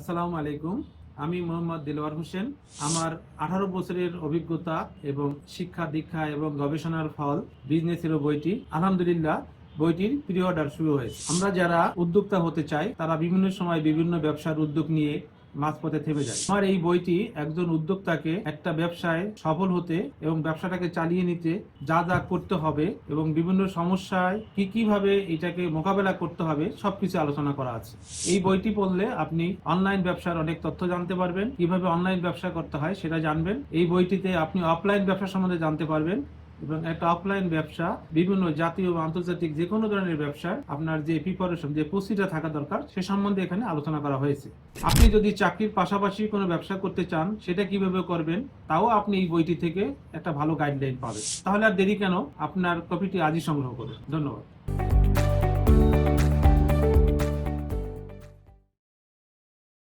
আসসালামু আলাইকুম। আমি মোহাম্মদ দিলওয়ার হোসেন। আমার আঠারো বছরের অভিজ্ঞতা এবং শিক্ষা, দীক্ষা এবং গবেষণার ফল বিজনেসের বইটি। আলহামদুলিল্লাহ, বইটির প্রি অর্ডার শুরু হয়েছে। আমরা যারা উদ্যোক্তা হতে চাই, তারা বিভিন্ন সময় বিভিন্ন ব্যবসার উদ্যোগ নিয়ে মাঝপথে থেমে যায়। আমার এই বইটি একজন উদ্যোক্তাকে একটা ব্যবসায় সফল হতে এবং ব্যবসাটাকে চালিয়ে নিতে যা যা করতে হবে এবং বিভিন্ন সমস্যায় কি কীভাবে এটাকে মোকাবেলা করতে হবে সবকিছু আলোচনা করা আছে। এই বইটি পড়লে আপনি অনলাইন ব্যবসার অনেক তথ্য জানতে পারবেন, কীভাবে অনলাইন ব্যবসা করতে হয় সেটা জানবেন। এই বইটিতে আপনি অফলাইন ব্যবসা সম্বন্ধে জানতে পারবেন। এবং একটা অফলাইন ব্যবসা, বিভিন্ন জাতীয় বা আন্তর্জাতিক যে কোনো ধরনের ব্যবসার আপনার যে প্রিপারেশন যে প্রস্তুতিটা থাকা দরকার, সে সম্বন্ধে এখানে আলোচনা করা হয়েছে। আপনি যদি চাকরির পাশাপাশি কোনো ব্যবসা করতে চান, সেটা কীভাবে করবেন, তাও আপনি এই বইটি থেকে একটা ভালো গাইডলাইন পাবেন। তাহলে আর দেরি কেন, আপনার কপিটি আজই সংগ্রহ করুন। ধন্যবাদ।